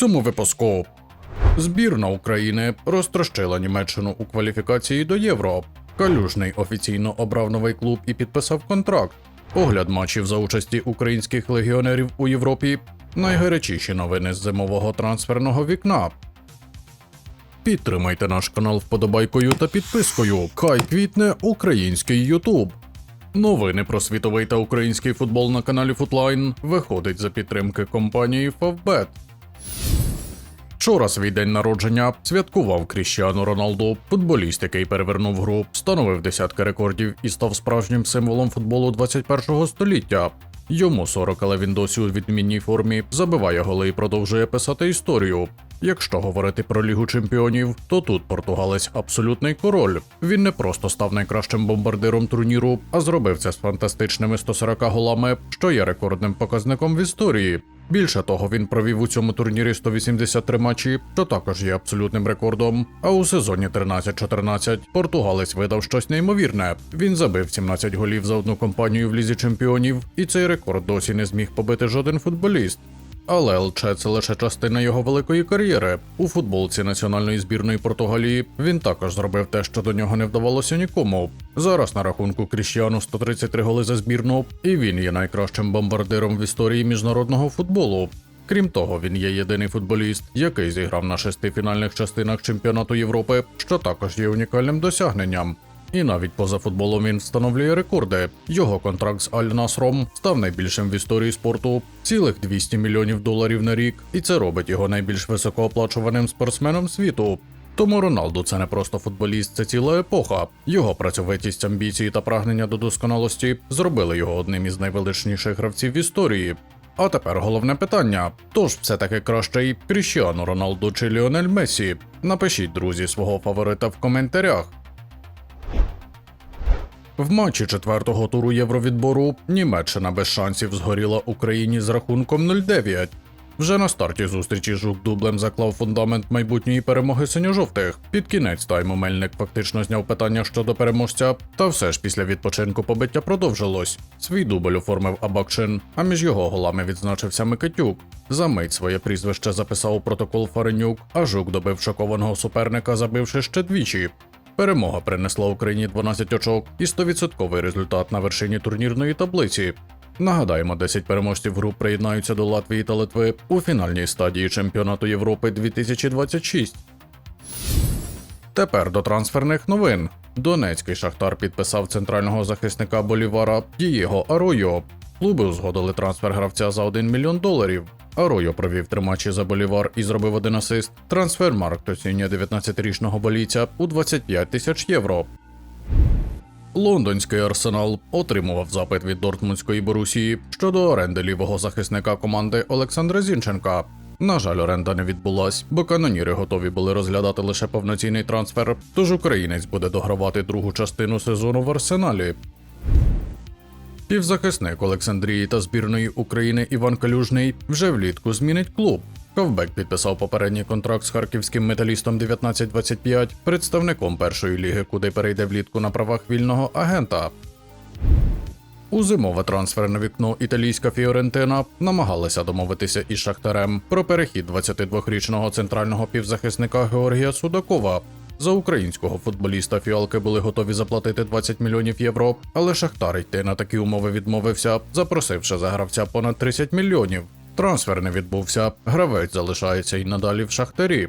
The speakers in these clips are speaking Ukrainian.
цьому випуску. Збірна України розтрощила Німеччину у кваліфікації до Євро. Калюжний офіційно обрав новий клуб і підписав контракт. Огляд матчів за участі українських легіонерів у Європі. Найгарячіші новини з зимового трансферного вікна. Підтримайте наш канал вподобайкою та підпискою. Хай квітне український Ютуб. Новини про світовий та український футбол на каналі Футлайн виходить за підтримки компанії Favbet. Вчора свій день народження святкував Кріщану Роналду, футболіст, який перевернув гру, встановив десятки рекордів і став справжнім символом футболу 21-го століття. Йому 40, але він досі у відмінній формі забиває голи і продовжує писати історію. Якщо говорити про Лігу чемпіонів, то тут португалець абсолютний король. Він не просто став найкращим бомбардиром турніру, а зробив це з фантастичними 140 голами, що є рекордним показником в історії. Більше того, він провів у цьому турнірі 183 матчі, що також є абсолютним рекордом. А у сезоні 13-14 португалець видав щось неймовірне. Він забив 17 голів за одну компанію в лізі чемпіонів, і цей рекорд досі не зміг побити жоден футболіст. Але ЛЧ це лише частина його великої кар'єри. У футболці національної збірної Португалії він також зробив те, що до нього не вдавалося нікому. Зараз на рахунку Кріщану 133 голи за збірну, і він є найкращим бомбардиром в історії міжнародного футболу. Крім того, він є єдиний футболіст, який зіграв на шести фінальних частинах чемпіонату Європи, що також є унікальним досягненням. І навіть поза футболом він встановлює рекорди. Його контракт з Аль Насром став найбільшим в історії спорту цілих 200 мільйонів доларів на рік, і це робить його найбільш високооплачуваним спортсменом світу. Тому Роналду це не просто футболіст, це ціла епоха. Його працьовитість, амбіції та прагнення до досконалості зробили його одним із найвеличніших гравців в історії. А тепер головне питання: тож все таки кращий Кріщіану Роналду чи Ліонель Мессі? Напишіть, друзі, свого фаворита в коментарях. В матчі четвертого туру Євровідбору Німеччина без шансів згоріла Україні з рахунком 0-9. Вже на старті зустрічі Жук дублем заклав фундамент майбутньої перемоги синьо-жовтих. Під кінець тайму Мельник фактично зняв питання щодо переможця, та все ж після відпочинку побиття продовжилось. Свій дубль оформив Абакшин, а між його голами відзначився Микитюк. За мить своє прізвище записав у протокол Фаренюк, а Жук добив шокованого суперника, забивши ще двічі. Перемога принесла Україні 12 очок і 100% результат на вершині турнірної таблиці. Нагадаємо, 10 переможців груп приєднаються до Латвії та Литви у фінальній стадії чемпіонату Європи 2026. Тепер до трансферних новин. Донецький шахтар підписав центрального захисника Болівара Дієго Аройо. Клуби узгодили трансфер гравця за 1 мільйон доларів. Аройо провів три матчі за Болівар і зробив один асист. Трансфер Марк оцінює 19-річного болійця у 25 тисяч євро. Лондонський арсенал отримував запит від Дортмундської Борусії щодо оренди лівого захисника команди Олександра Зінченка. На жаль, оренда не відбулась, бо каноніри готові були розглядати лише повноцінний трансфер, тож українець буде догравати другу частину сезону в арсеналі. Півзахисник Олександрії та збірної України Іван Калюжний вже влітку змінить клуб. Ковбек підписав попередній контракт з харківським металістом 1925, представником першої ліги, куди перейде влітку на правах вільного агента. У зимове трансферне вікно італійська Фіорентина намагалася домовитися із Шахтарем про перехід 22-річного центрального півзахисника Георгія Судакова. За українського футболіста фіалки були готові заплатити 20 мільйонів євро, але Шахтар йти на такі умови відмовився, запросивши за гравця понад 30 мільйонів. Трансфер не відбувся, гравець залишається й надалі в Шахтарі.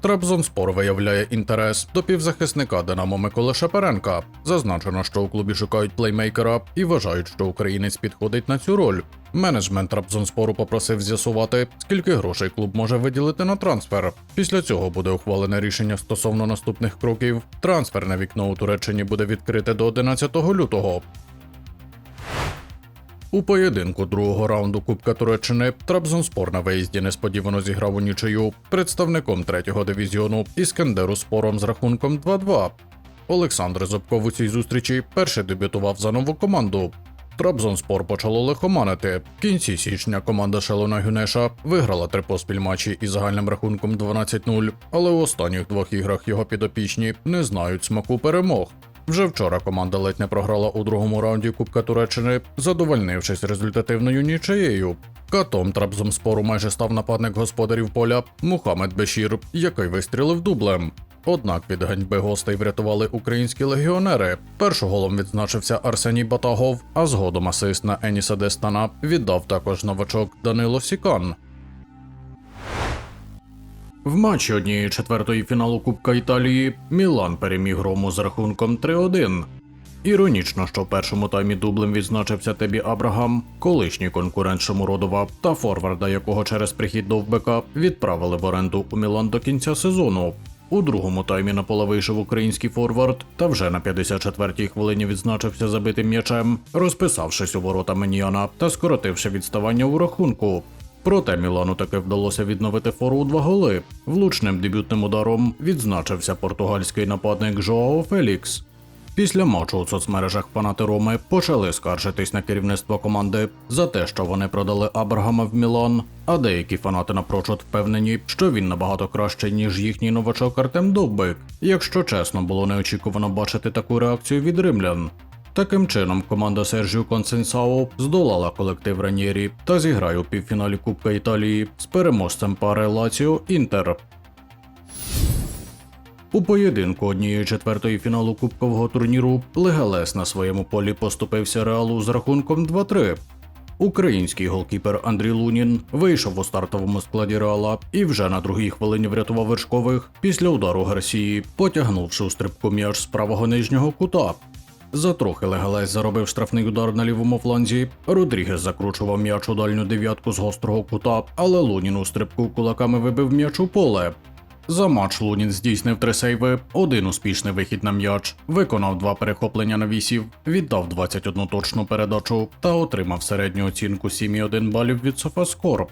Трабзонспор виявляє інтерес до півзахисника Динамо Миколи Шаперенка. Зазначено, що у клубі шукають плеймейкера і вважають, що українець підходить на цю роль. Менеджмент Трабзонспору попросив з'ясувати, скільки грошей клуб може виділити на трансфер. Після цього буде ухвалене рішення стосовно наступних кроків. Трансферне вікно у Туреччині буде відкрите до 11 лютого. У поєдинку другого раунду Кубка Туреччини Трабзонспор на виїзді несподівано зіграв у нічию представником третього дивізіону Іскандеру Спором з рахунком 2-2. Олександр Зубков у цій зустрічі перший дебютував за нову команду. Трабзонспор почало лихоманити. В кінці січня команда Шелона Гюнеша виграла три поспіль матчі із загальним рахунком 12-0, але у останніх двох іграх його підопічні не знають смаку перемог. Вже вчора команда ледь не програла у другому раунді Кубка Туреччини, задовольнившись результативною нічиєю. Катом Трабзомспору майже став нападник господарів поля Мухаммед Бешір, який вистрілив дублем. Однак від ганьби гостей врятували українські легіонери. Першим голом відзначився Арсеній Батагов, а згодом асист на Еніса Дестана віддав також новачок Данило Сікан. В матчі однієї четвертої фіналу Кубка Італії Мілан переміг Рому з рахунком 3-1. Іронічно, що в першому таймі дублем відзначився Тебі Абрагам, колишній конкурент Шамуродова та форварда, якого через прихід довбека відправили в оренду у Мілан до кінця сезону. У другому таймі на поле вийшов український форвард та вже на 54-й хвилині відзначився забитим м'ячем, розписавшись у ворота Меніана та скоротивши відставання у рахунку. Проте Мілану таки вдалося відновити фору у два голи. Влучним дебютним ударом відзначився португальський нападник Жоао Фелікс. Після матчу у соцмережах фанати Роми почали скаржитись на керівництво команди за те, що вони продали Абрагама в Мілан, а деякі фанати напрочуд впевнені, що він набагато кращий, ніж їхній новачок Артем Довбик. Якщо чесно, було неочікувано бачити таку реакцію від римлян. Таким чином, команда Сержіо Консенсао здолала колектив Ранєрі та зіграє у півфіналі Кубка Італії з переможцем пари Лаціо Інтер. У поєдинку однієї четвертої фіналу кубкового турніру Легалес на своєму полі поступився реалу з рахунком 2-3. Український голкіпер Андрій Лунін вийшов у стартовому складі реала і вже на другій хвилині врятував вершкових після удару Гарсії, потягнувши у стрибку м'яч з правого нижнього кута. Затрохи Легалес заробив штрафний удар на лівому фланзі. Родрігес закручував м'яч у дальню дев'ятку з гострого кута, але Лунін у стрибку кулаками вибив м'яч у поле. За матч Лунін здійснив три сейви, один успішний вихід на м'яч, виконав два перехоплення на вісів, віддав 21 точну передачу та отримав середню оцінку 7,1 балів від Софаскор.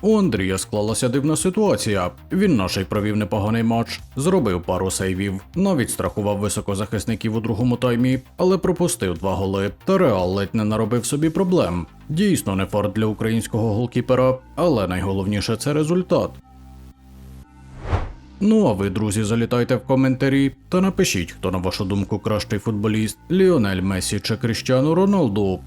У Андрія склалася дивна ситуація. Він наший провів непоганий матч, зробив пару сейвів, навіть страхував високозахисників у другому таймі, але пропустив два голи. Та Реал ледь не наробив собі проблем. Дійсно не фарт для українського голкіпера, але найголовніше це результат. Ну а ви, друзі, залітайте в коментарі та напишіть, хто на вашу думку кращий футболіст Ліонель Месі чи Кріштіану Роналду.